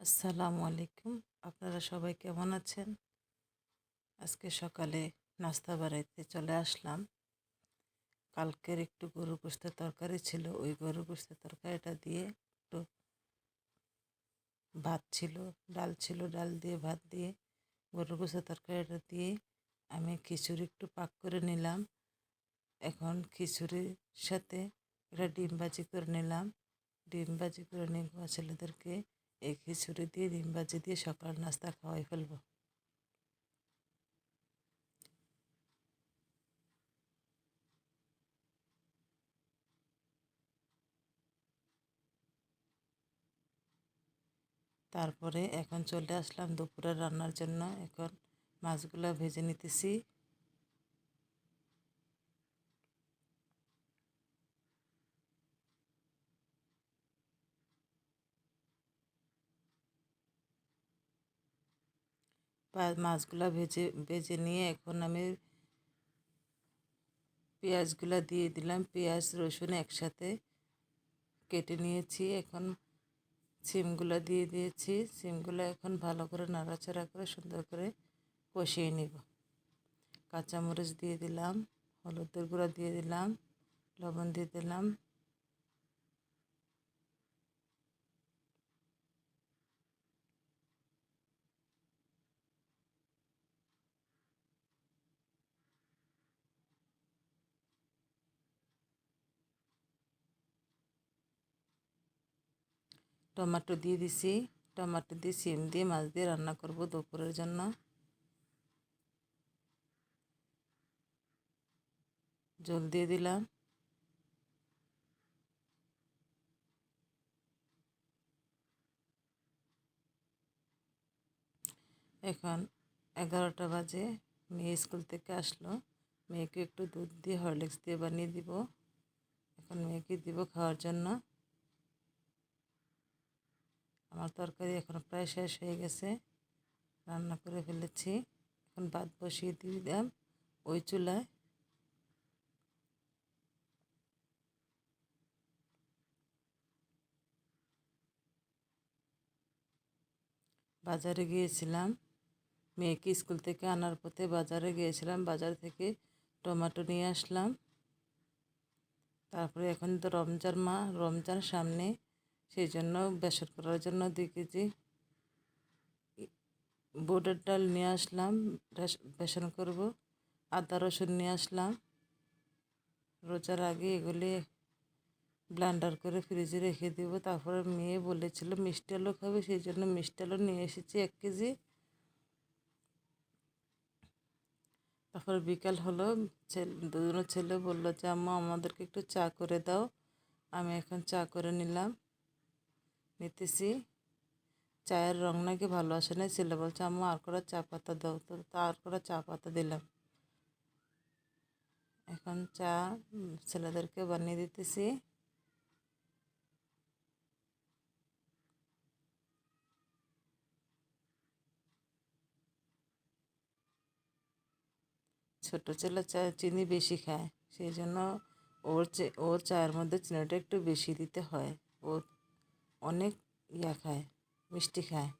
আসসালামু আলাইকুম। আপনারা সবাই কেমন আছেন? আজকে সকালে নাস্তা বাড়াইতে চলে আসলাম। কালকের একটু গরু গোস্তের তরকারি ছিল। ওই গরু গোস্তের তরকারিটা দিয়ে একটু ভাত ছিল, ডাল ছিল, ডাল দিয়ে ভাত দিয়ে গরু গোস্তের তরকারিটা দিয়ে আমি খিচুড়ি একটু পাক করে নিলাম। এখন খিচুড়ির সাথে একটা ডিম ভাজি করে নিলাম। ডিম ভাজি করে নিয়ে ছেলেদেরকে। এই খিচুড়ি দিয়ে, ডিম ভাজি দিয়ে সকাল নাস্তা খাওয়াই ফেলব। তারপরে এখন চলে আসলাম দুপুরে রান্নার জন্য। এখন মাছগুলো ভেজে নিতেছি। মাছগুলা ভেজে ভেজে নিয়ে এখন আমি পেঁয়াজগুলা দিয়ে দিলাম। পেঁয়াজ, রসুন একসাথে কেটে নিয়েছি। এখন সিমগুলো দিয়ে দিয়েছি। সিমগুলো এখন ভালো করে নাড়াচাড়া করে সুন্দর করে কষিয়ে নিব। কাঁচামরিচ দিয়ে দিলাম, হলুদের গুঁড়া দিয়ে দিলাম, লবণ দিয়ে দিলাম। টমেটো দিয়ে দিছি। টমেটো দিয়ে সিম দিয়ে মাছ দিয়ে রান্না করব দুপুরের জন্য। জল দিয়ে দিলাম। এখন এগারোটা বাজে, মেয়ে স্কুল থেকে আসলো। মেয়েকে একটু দুধ দিয়ে হরলিক্স দিয়ে বানিয়ে দিব। এখন মেয়েকে দিব খাওয়ার জন্য। আমার তরকারি এখন প্রায় শেষ হয়ে গেছে। রান্না করে ফেলেছি। এখন ভাত বসিয়ে দিয়ে দিলাম ওই চুলায়। বাজারে গিয়েছিলাম। মেয়েকে স্কুল থেকে আনার পথে বাজারে গিয়েছিলাম। বাজার থেকে টমেটো নিয়ে আসলাম। তারপরে এখন তো রমজান মা, রমজান সামনে। সেই জন্য বেসর করার জন্য দুই কেজি বুটের ডাল নিয়ে আসলাম বেসন করব, আদা রসুন নিয়ে আসলাম। রোজার আগে এগুলি ব্লান্ডার করে ফ্রিজে রেখে দেব। তারপরে মেয়ে বলেছিল মিষ্টি আলু খাবে, সেই জন্য মিষ্টি আলু নিয়ে এসেছি এক কেজি। তারপর বিকাল হলো দুজনের ছেলে বলল যে, আম্মা, আমাদেরকে একটু চা করে দাও। আমি এখন চা করে নিলাম। নিতেছি। চায়ের রং নাকি ভালো আসে না ছেলে বলছে, আম্মা, আর করে চা পাতা দাও। তো আর করে চা পাতা দিলাম। এখন চা ছেলেদেরকে বানিয়ে দিতেছি। ছোটো ছেলে চা, চিনি বেশি খায়, সেই জন্য ওর ওর চায়ের মধ্যে চিনিটা একটু বেশি দিতে হয়। ও অনেক ইয়া খায় মিষ্টি খায়।